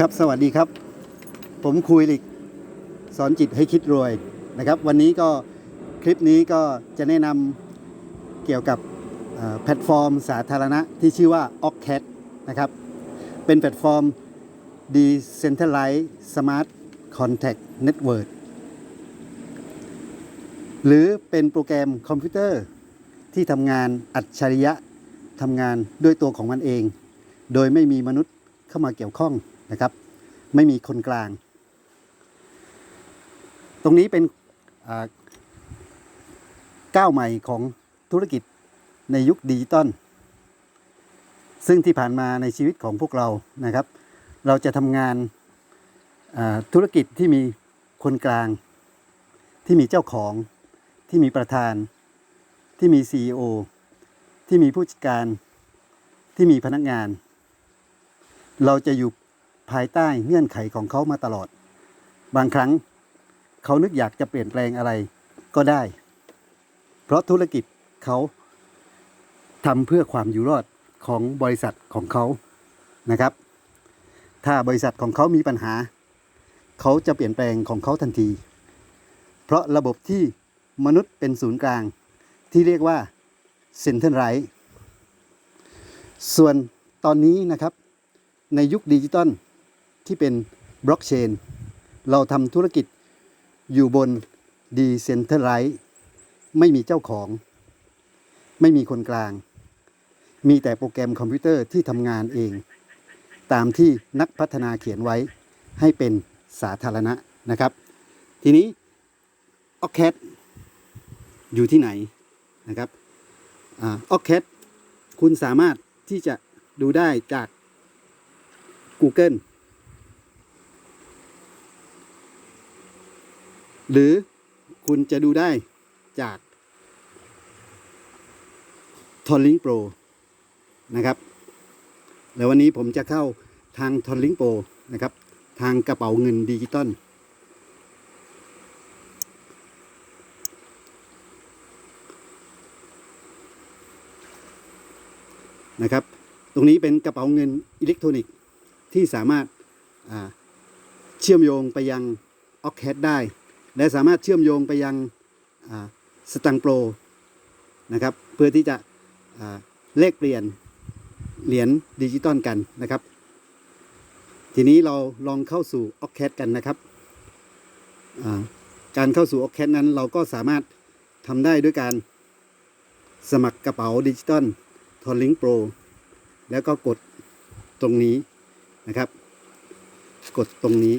ครับสวัสดีครับ ผมคุยลิกสอนจิตให้คิดรวยนะครับ วันนี้ก็คลิปนี้ก็จะแนะนำเกี่ยวกับแพลตฟอร์มสาธารณะที่ชื่อว่า o c c a t นะครับ เป็นแพลตฟอร์ม Decentralized Smart Contact Network หรือเป็นโปรแกรมคอมพิวเตอร์ที่ทำงานอัจฉริยะทำงานด้วยตัวของมันเอง โดยไม่มีมนุษย์เข้ามาเกี่ยวข้อง นะครับ ไม่มีคนกลาง ตรงนี้เป็นก้าวใหม่ของธุรกิจในยุคดิจิตอลซึ่งที่ผ่านมาในชีวิตของพวกเรานะครับ เราจะทำงานธุรกิจที่มีคนกลาง ที่มีเจ้าของที่มีประธาน ที่มี CEO ที่มีผู้จัดการที่มีพนักงาน เราจะอยู่ ภายใต้เงื่อนไขของเขามาตลอด บางครั้งเขานึกอยากจะเปลี่ยนแปลงอะไรก็ได้ เพราะธุรกิจเขาทำเพื่อความอยู่รอดของบริษัทของเขานะครับ ถ้าบริษัทของเขามีปัญหา เขาจะเปลี่ยนแปลงของเขาทันที เพราะระบบที่มนุษย์เป็นศูนย์กลางที่เรียกว่าเซ็นเตอร์ไรส่วนตอนนี้นะครับในยุคดิจิตอล ที่เป็นบล็อกเชนเราทำธุรกิจอยู่บน Decentralized ไม่มีเจ้าของ ไม่มีคนกลาง มีแต่โปรแกรมคอมพิวเตอร์ที่ทำงานเอง ตามที่นักพัฒนาเขียนไว้ให้เป็นสาธารณะนะครับ ทีนี้ o c c a t อยู่ที่ไหนนะครับอ o c c a t คุณสามารถที่จะดูได้จาก Google หรือคุณจะดูได้จาก t o n l i n k Pro นะครับ แล้ววันนี้ผมจะเข้าทาง t o n l i n k Pro นะครับ ทางกระเป๋าเงินดิจิตอลนะครับ ตรงนี้เป็นกระเป๋าเงินอิเล็กทรอนิกส์ที่สามารถเชื่อมโยงไปยัง o c c a t ได้ และสามารถเชื่อมโยงไปยังสตังโปรนะครับ เพื่อที่จะเลขเปลี่ยนเหรียญดิจิตอลกันนะครับ ทีนี้เราลองเข้าสู่ o c c a t กันนะครับ การเข้าสู่ o c c a t นั้นเราก็สามารถทำได้ด้วยการสมัครกระเป๋าดิจิตอลทอนลิงโปรแล้วก็กดตรงนี้นะครับ กดตรงนี้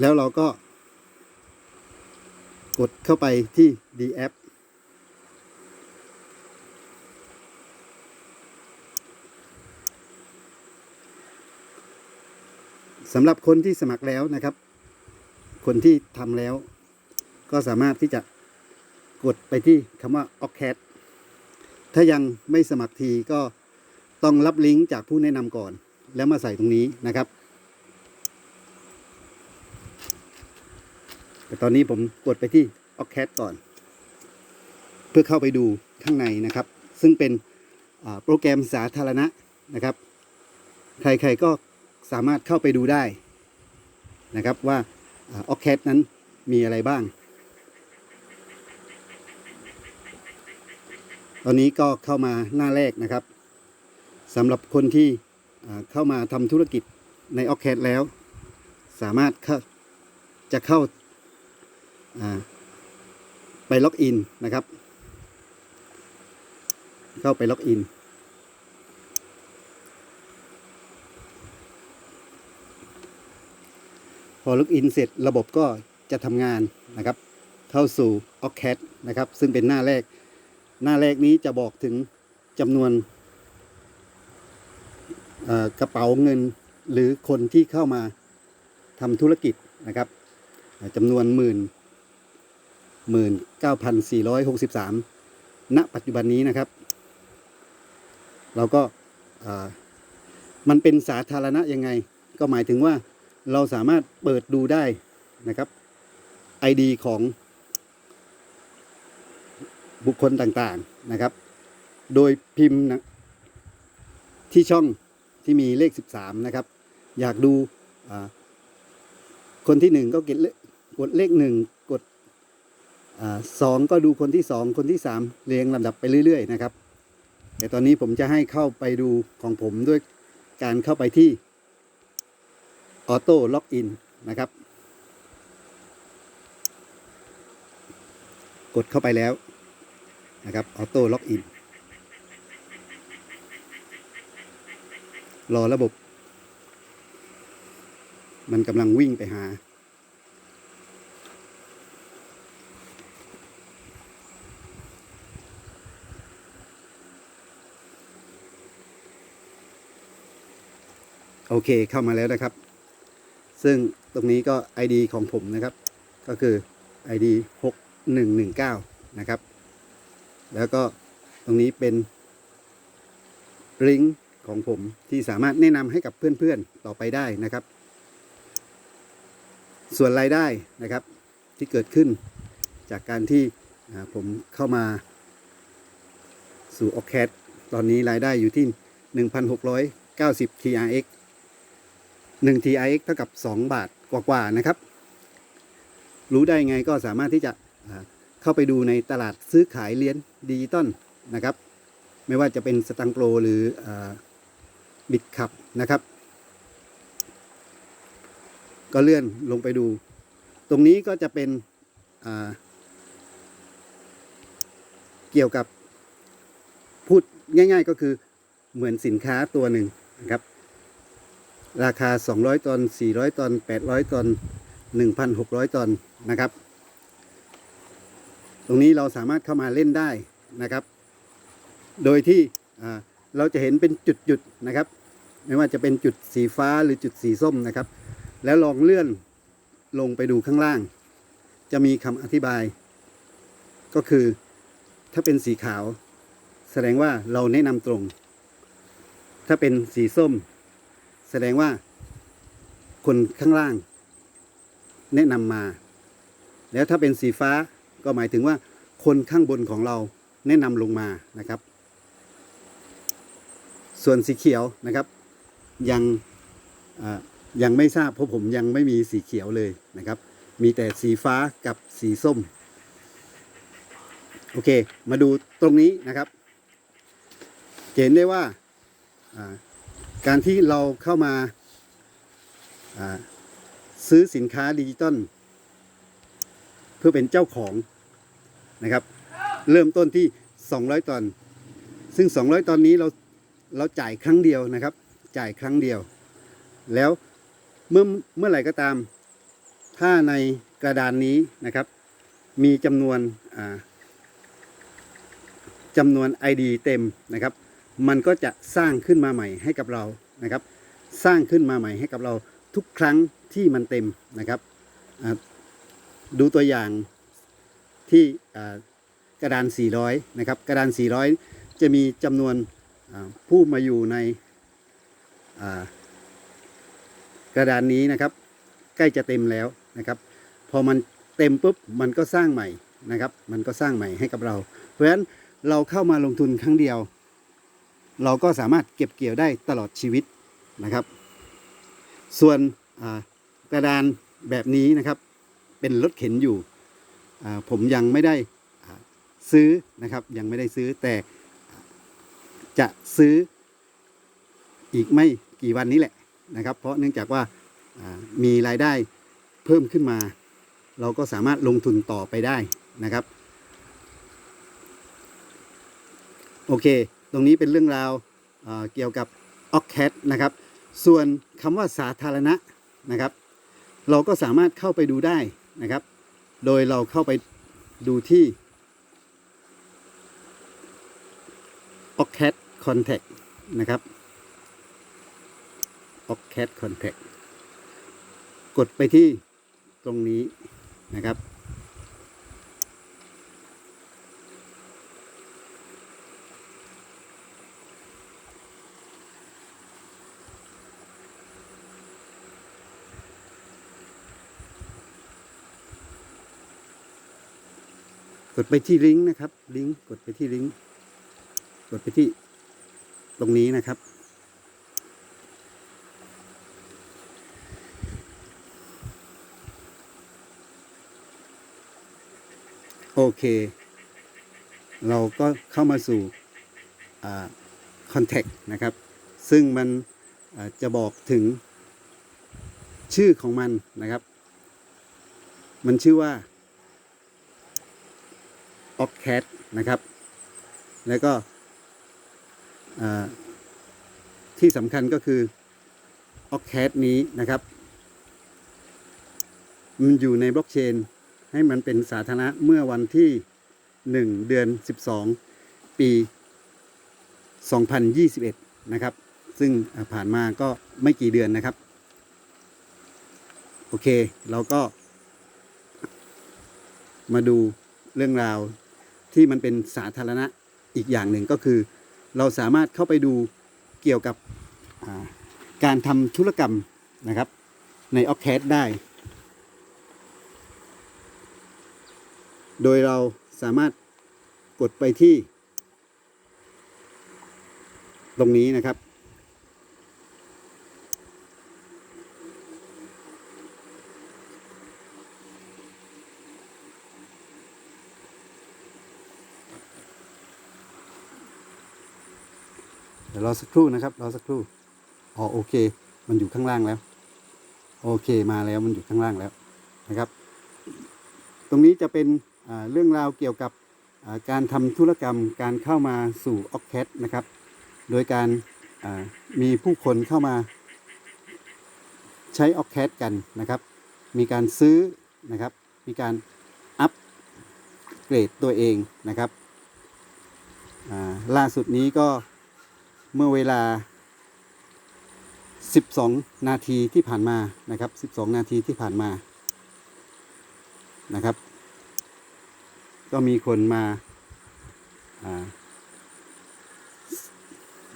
แล้วเราก็ กดเข้าไปที่ D app สำหรับคนที่สมัครแล้วนะครับ คนที่ทำแล้ว ก็สามารถที่จะกดไปที่คำว่า o c c a t ถ้ายังไม่สมัครทีก็ต้องรับลิงก์จากผู้แนะนำก่อน แล้วมาใส่ตรงนี้นะครับ แต่ตอนนี้ผมกดไปที่ o c c a t ก่อน เพื่อเข้าไปดูข้างในนะครับ ซึ่งเป็นโปรแกรมสาธารณะนะครับ ใครๆก็สามารถเข้าไปดูได้นะครับว่า o c c a t นั้นมีอะไรบ้าง ตอนนี้ก็เข้ามาหน้าแรกนะครับสำหรับคนที่เข้ามาทำธุรกิจใน o c c a t แล้ว สามารถจะเข้า ไปล็อกอินนะครับ เข้าไปล็อกอิน พอล็อกอินเสร็จระบบก็จะทำงานนะครับ เข้าสู่ o c c a t นะครับ ซึ่งเป็นหน้าแรก หน้าแรกนี้จะบอกถึงจำนวนกระเป๋าเงินหรือคนที่เข้ามาทำธุรกิจนะครับจำนวนหมื่น หมื่นเก้าพันสี่ร้อยหกสิบสามณปัจจุบันนี้นะครับ เราก็มันเป็นสาธารณะยังไง ก็หมายถึงว่าเราสามารถเปิดดูได้นะครับ ID ของบุคคลต่างๆนะครับ โดยพิมพ์นะที่ช่องที่มีเลข 13 นะครับ อยากดูคนที่หนึ่งก็กดเลกดเลขหนึ่ง สองก็ดูคนที่สองคนที่สามเรียงลำดับไปเรื่อย ๆ นะครับ แต่ตอนนี้ผมจะให้เข้าไปดูของผมด้วยการเข้าไปที่ออโต้ล็อกอินนะครับ กดเข้าไปแล้วนะครับออโต้ล็อกอินรอระบบ มันกำลังวิ่งไปหา โอเคเข้ามาแล้วนะครับ ซึ่งตรงนี้ก็ ID ของผมนะครับ ก็คือ ID 6119 นะครับ แล้วก็ตรงนี้เป็นลิงก์ของผมที่สามารถแนะนำให้กับเพื่อนๆต่อไปได้นะครับ ส่วนรายได้นะครับที่เกิดขึ้นจากการที่ผมเข้ามาสู่ o c a d ตอนนี้รายได้อยู่ที่ 1,690 TRX 1 TRX เท่ากับ 2 บาทกว่าๆนะครับ รู้ได้ไงก็สามารถที่จะเข้าไปดูในตลาดซื้อขายเหรียญดิจิตอลนะครับ ไม่ว่าจะเป็นสตังโปรหรือบิตคับนะครับ ก็เลื่อนลงไปดู ตรงนี้ก็จะเป็นเกี่ยวกับพูดง่าย ๆ ก็คือเหมือนสินค้าตัวหนึ่งนะครับ ราคา 200 ตอน 400 ตอน 800 ตอน 1,600 ตอนนะครับ ตรงนี้เราสามารถเข้ามาเล่นได้นะครับ โดยที่เราจะเห็นเป็นจุดๆนะครับ ไม่ว่าจะเป็นจุดสีฟ้าหรือจุดสีส้มนะครับ แล้วลองเลื่อนลงไปดูข้างล่าง จะมีคำอธิบาย ก็คือถ้าเป็นสีขาว แสดงว่าเราแนะนำตรง ถ้าเป็นสีส้ม แสดงว่า คนข้างล่าง แนะนำมา แล้วถ้าเป็นสีฟ้าก็หมายถึงว่า คนข้างบนของเราแนะนำลงมานะครับ ส่วนสีเขียวนะครับ ยังยังไม่ทราบเพราะผมยังไม่มีสีเขียวเลยนะครับ มีแต่สีฟ้ากับสีส้ม โอเค มาดูตรงนี้นะครับ เห็นได้ว่า การที่เราเข้ามาซื้อสินค้าดิจิตอลเพื่อเป็นเจ้าของนะครับ เริ่มต้นที่ 200 ตอน ซึ่ง 200 ตอนนี้เราเราจ่ายครั้งเดียวนะครับ จ่ายครั้งเดียว แล้วเมื่อเมื่อไหร่ก็ตาม ถ้าในกระดานนี้นะครับ มีจำนวนจำนวน ID เต็มนะครับ มันก็จะสร้างขึ้นมาใหม่ให้กับเรานะครับ สร้างขึ้นมาใหม่ให้กับเราทุกครั้งที่มันเต็มนะครับดูตัวอย่างที่กระดาน 400 นะครับ กระดาน 400 จะมีจำนวนผู้มาอยู่ในกระดานนี้นะครับ ใกล้จะเต็มแล้วนะครับ พอมันเต็มปุ๊บมันก็สร้างใหม่นะครับ มันก็สร้างใหม่ให้กับเรา เพราะฉะนั้นเราเข้ามาลงทุนครั้งเดียว เราก็สามารถเก็บเกี่ยวได้ตลอดชีวิตนะครับ ส่วนกระดานแบบนี้นะครับ เป็นรถเข็นอยู่ ผมยังไม่ได้ซื้อนะครับ ยังไม่ได้ซื้อแต่จะซื้ออีกไม่กี่วันนี้แหละนะครับ เพราะเนื่องจากว่ามีรายได้เพิ่มขึ้นมา เราก็สามารถลงทุนต่อไปได้นะครับ โอเค ตรงนี้เป็นเรื่องราวเเกี่ยวกับ o c c a t นะครับ ส่วนคำว่าสาธารณะนะครับ เราก็สามารถเข้าไปดูได้นะครับ โดยเราเข้าไปดูที่ o c c a t Contact นะครับ o c c a t Contact กดไปที่ตรงนี้นะครับ ดไปที่ลิงก์นะครับ ลิงก์กดไปที่ลิงก์กดไปที่ตรงนี้นะครับ โอเค เราก็เข้ามาสู่คอนแทคนะครับ ซึ่งมันจะบอกถึงชื่อของมันนะครับ มันชื่อว่า o c c a t นะครับ แล้วก็ที่สำคัญก็คือ o c c a t นี้นะครับ มันอยู่ในบล็อกเชน ให้มันเป็นสาธารณะเมื่อวันที่ 1 เดือน 12 ปี 2021 นะครับ ซึ่งผ่านมาก็ไม่กี่เดือนนะครับ โอเค เราก็มาดูเรื่องราว ที่มันเป็นสาธารณะอีกอย่างหนึ่งก็คือ เราสามารถเข้าไปดูเกี่ยวกับการทำธุรกรรมนะครับในออคแคสได้ โดยเราสามารถกดไปที่ ตรงนี้นะครับ ดี๋ยวรอสักครู่นะครับรอสักครู่อ๋อโอเค มันอยู่ข้างล่างแล้ว โอเคมาแล้วมันอยู่ข้างล่างแล้วนะครับ ตรงนี้จะเป็นเรื่องราวเกี่ยวกับการทำธุรกรรมการเข้ามาสู่ออกแคทนะครับ โดยการมีผู้คนเข้ามาใช้ออกแคทกันนะครับ มีการซื้อนะครับ มีการอัปเกรดตัวเองนะครับล่าสุดนี้ก็ เมื่อเวลา 12 นาทีที่ผ่านมานะครับ 12 นาทีที่ผ่านมานะครับ ก็มีคนมา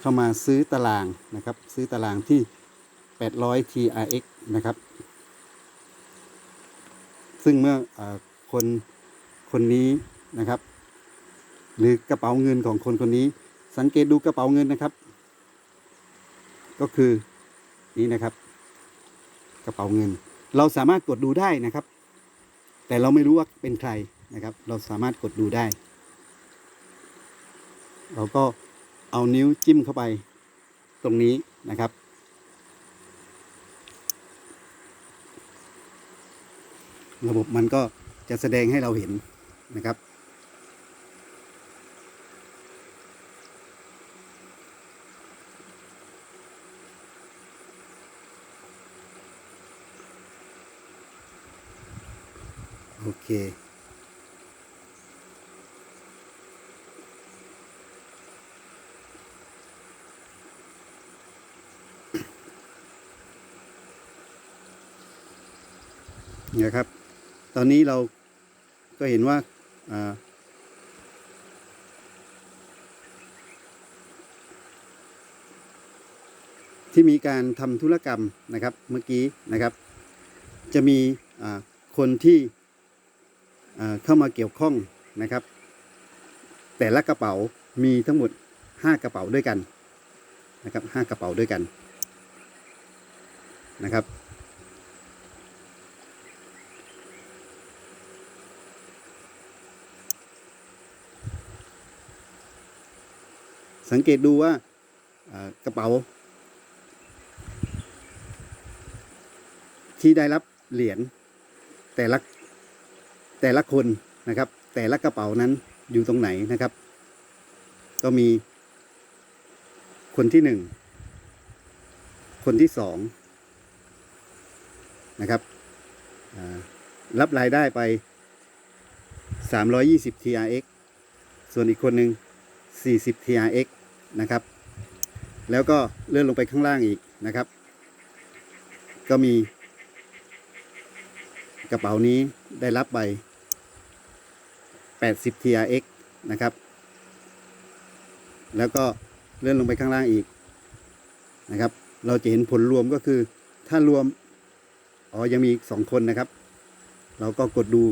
เข้ามาซื้อตารางนะครับ ซื้อตารางที่ 800 TRX นะครับ ซึ่งเมื่ออคนคนนี้นะครับ หรือกระเป๋าเงินของคนคนนี้สังเกตดูกระเป๋าเงินนะครับ ก็คือนี่นะครับ กระเป๋าเงิน เราสามารถกดดูได้นะครับ แต่เราไม่รู้ว่าเป็นใครนะครับ เราสามารถกดดูได้ เราก็เอานิ้วจิ้มเข้าไปตรงนี้นะครับ ระบบมันก็จะแสดงให้เราเห็นนะครับ โอเค เนี่ยครับ ตอนนี้เราก็เห็นว่าที่มีการทำธุรกรรมนะครับเมื่อกี้นะครับ จะมีคนที่ เข้ามาเกี่ยวข้องนะครับ แต่ละกระเป๋ามีทั้งหมด 5 กระเป๋าด้วยกันนะครับห้ากระเป๋าด้วยกันนะครับสังเกตดูว่ากระเป๋า ที่ได้รับเหรียญแต่ละ แต่ละคนนะครับ แต่ละกระเป๋านั้นอยู่ตรงไหนนะครับ ก็มี คนที่หนึ่งคนที่สองนะครับรับรายได้ไป 320 TRX ส่วนอีกคนหนึ่ง40 TRX นะครับ แล้วก็เลื่อนลงไปข้างล่างอีกนะครับ ก็มีกระเป๋านี้ได้รับใบ 80 TRX นะครับ แล้วก็เลื่อนลงไปข้างล่างอีกนะครับ เราจะเห็นผลรวมก็คือ ถ้ารวม อ๋อ ยังมีอีกสองคนนะครับ เราก็กดดู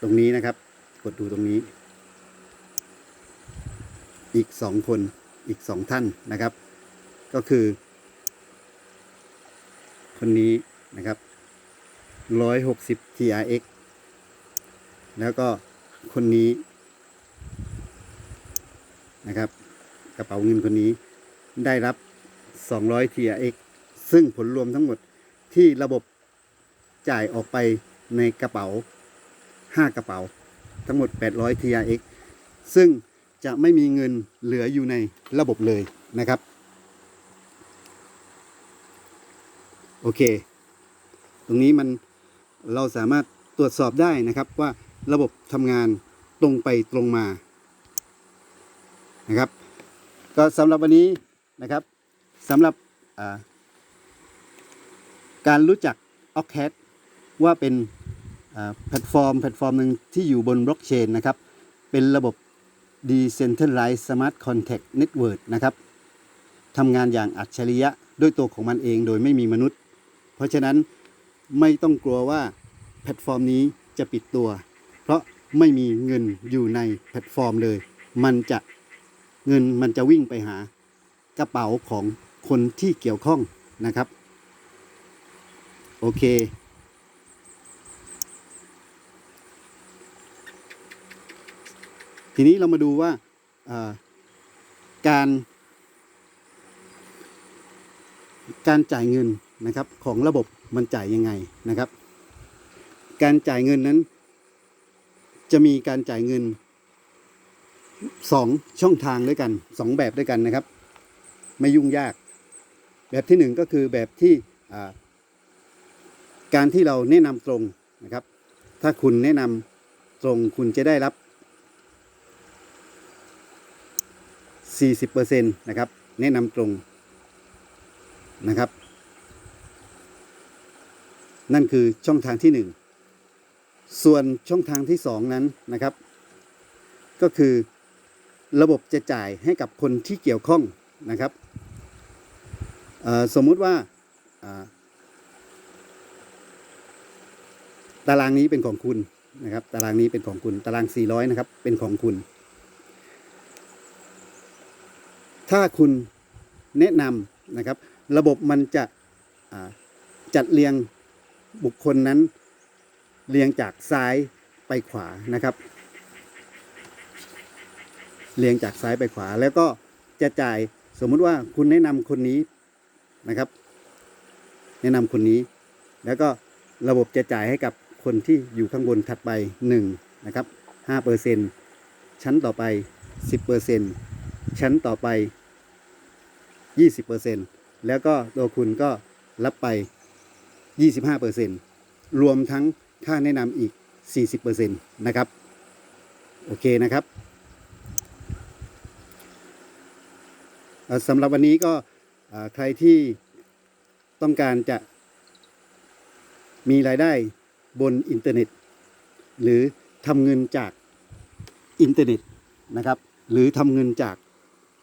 ตรงนี้นะครับ กดดูตรงนี้ อีกสองคน อีกสองท่านนะครับ ก็คือ คนนี้นะครับร้อยหกสิบ TRX แล้วก็คนนี้นะครับ กระเป๋าเงินคนนี้ได้รับ 200 TRX ซึ่งผลรวมทั้งหมดที่ระบบจ่ายออกไปในกระเป๋า 5 กระเป๋า ทั้งหมด 800 TRX ซึ่งจะไม่มีเงินเหลืออยู่ในระบบเลยนะครับ โอเค ตรงนี้มันเราสามารถตรวจสอบได้นะครับว่า ระบบทำงานตรงไปตรงมานะครับ ก็สำหรับวันนี้นะครับสำหรับการรู้จัก o c c a t ว่าเป็นแพลตฟอร์ม แพลตฟอร์มหนึ่งที่อยู่บนบล็อกเชนนะครับ เป็นระบบ Decentralized Smart contact Network นะครับทำงานอย่างอัจฉริยะด้วยตัวของมันเองโดยไม่มีมนุษย์ เพราะฉะนั้นไม่ต้องกลัวว่าแพลตฟอร์มนี้จะปิดตัว ไม่มีเงินอยู่ในแพลตฟอร์มเลย มันจะเงินมันจะวิ่งไปหากระเป๋าของคนที่เกี่ยวข้องนะครับ โอเค ทีนี้เรามาดูว่าการการจ่ายเงินนะครับของระบบมันจ่ายยังไงนะครับ การจ่ายเงินนั้น จะมีการจ่ายเงินสองช่องทางด้วยกันสองแบบด้วยกันนะครับ ไม่ยุ่งยาก แบบที่หนึ่งก็คือแบบที่การที่เราแนะนำตรงนะครับ ถ้าคุณแนะนำตรงคุณจะได้รับ 40%นะครับ แนะนำตรงนะครับ นั่นคือช่องทางที่ 1 ส่วนช่องทางที่ 2 นั้นนะครับ ก็คือระบบจะจ่ายให้กับคนที่เกี่ยวข้องนะครับสมมุติว่าตารางนี้เป็นของคุณนะครับ ตารางนี้เป็นของคุณ ตาราง 400 นะครับ เป็นของคุณ ถ้าคุณแนะนำนะครับ ระบบมันจะจัดเรียงบุคคลนั้น เรียงจากซ้ายไปขวานะครับ เรียงจากซ้ายไปขวาแล้วก็จะจ่ายสมมุติว่าคุณแนะนำคนนี้นะครับ แนะนำคนนี้ แล้วก็ระบบจะจ่ายให้กับคนที่อยู่ข้างบนถัดไป1นะครับ5%ชั้นต่อไป 10%ชั้นต่อไป 20%แล้วก็ตัวคุณก็รับไป 25%รวมทั้ง ค่าแนะนำอีก 40%นะครับ โอเคนะครับสำหรับวันนี้ก็ใครที่ต้องการจะมีรายได้บนอินเทอร์เน็ต หรือทำเงินจากอินเทอร์เน็ตนะครับ หรือทำเงินจาก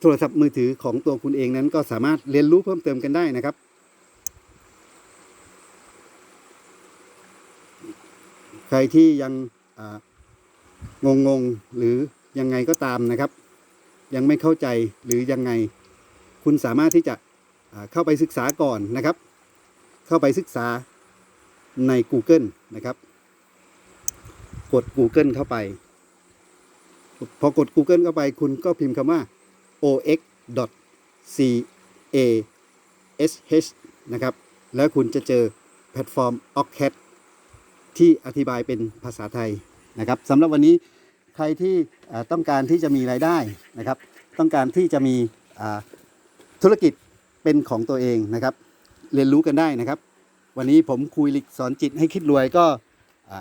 โทรศัพท์มือถือของตัวคุณเองนั้นก็สามารถเรียนรู้เพิ่มเติมกันได้นะครับ ใครที่ยังงงงๆหรือยังไงก็ตามนะครับ ยังไม่เข้าใจหรือยังไง คุณสามารถที่จะเข้าไปศึกษาก่อนนะครับ เข้าไปศึกษาใน Google นะครับ กด Google เข้าไป พอกด Google เข้าไป คุณก็พิมพ์คำว่า ox.cash นะครับ แล้วคุณจะเจอแพลตฟอร์ม o c c a t ที่อธิบายเป็นภาษาไทยนะครับสำหรับวันนี้ใครที่ต้องการที่จะมีรายได้นะครับ ต้องการที่จะมีธุรกิจเป็นของตัวเองนะครับ เรียนรู้กันได้นะครับ วันนี้ผมคุยลิกสอนจิตให้คิดรวยก็อ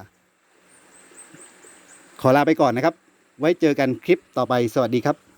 ขอลาไปก่อนนะครับ ไว้เจอกันคลิปต่อไปสวัสดีครับ